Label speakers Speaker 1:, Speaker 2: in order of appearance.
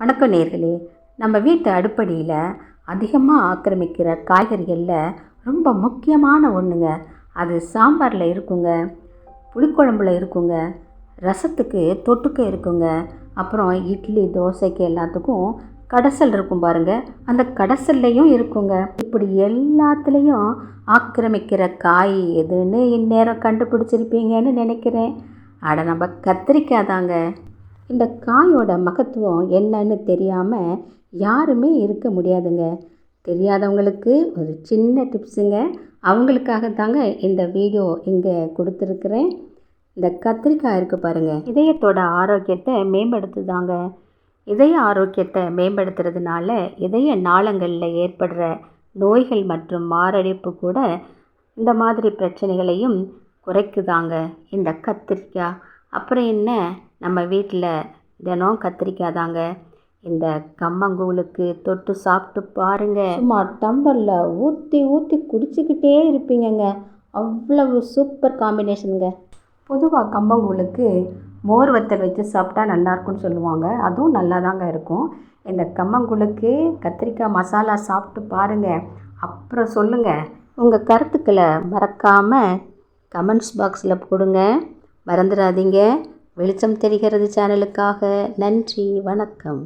Speaker 1: வணக்கம் நேர்களே. நம்ம வீட்டு அடுப்படியில் அதிகமாக ஆக்கிரமிக்கிற காய்கறிகளில் ரொம்ப முக்கியமான ஒன்றுங்க அது சாம்பாரில் இருக்குங்க புளிக்குழம்புல இருக்குங்க ரசத்துக்கு தொட்டுக்க இருக்குங்க. அப்புறம் இட்லி தோசைக்கு எல்லாத்துக்கும் கடைசல் இருக்கும் பாருங்க. அந்த கடைசல்லையும் இருக்குங்க. இப்படி எல்லாத்துலேயும் ஆக்கிரமிக்கிற காய் எதுன்னு இந்நேரம் கண்டுபிடிச்சிருப்பீங்கன்னு நினைக்கிறேன். அட நம்ம கத்திரிக்காய் தாங்க. இந்த காயோட மகத்துவம் என்னன்னு தெரியாமல் யாருமே இருக்க முடியாதுங்க. தெரியாதவங்களுக்கு ஒரு சின்ன டிப்ஸுங்க அவங்களுக்காக தாங்க இந்த வீடியோ இங்கே கொடுத்துருக்குறேன். இந்த கத்திரிக்காய் இருக்குது பாருங்கள் இதயத்தோட ஆரோக்கியத்தை மேம்படுத்துதாங்க. இதய ஆரோக்கியத்தை மேம்படுத்துறதுனால இதய நாளங்களில் ஏற்படுற நோய்கள் மற்றும் மாரடைப்பு கூட இந்த மாதிரி பிரச்சனைகளையும் குறைக்குதாங்க. இந்த கத்திரிக்காய். அப்புறம் என்ன? நம்ம வீட்டில் தினம் கத்திரிக்காய் தாங்க இந்த கம்மங்கூழுக்கு தொட்டு சாப்பிட்டு பாருங்க. சும்மா டம்பரில் ஊற்றி ஊற்றி குடிச்சிக்கிட்டே இருப்பீங்கங்க. அவ்வளவு சூப்பர் காம்பினேஷனுங்க. பொதுவாக கம்பங்கூழுக்கு மோர் வத்தல் வச்சு சாப்பிட்டா நல்லாயிருக்கும்னு சொல்லுவாங்க. அதுவும் நல்லா தாங்க இருக்கும். இந்த கம்மங்கூழுக்கு கத்திரிக்காய் மசாலா சாப்பிட்டு பாருங்கள் அப்புறம் சொல்லுங்கள் உங்கள் கருத்துக்களை மறக்காமல் கமெண்ட்ஸ் பாக்ஸில் போடுங்க. மறந்துடாதீங்க. வெளிச்சம் தெரிகிறது சேனலுக்காக நன்றி வணக்கம்.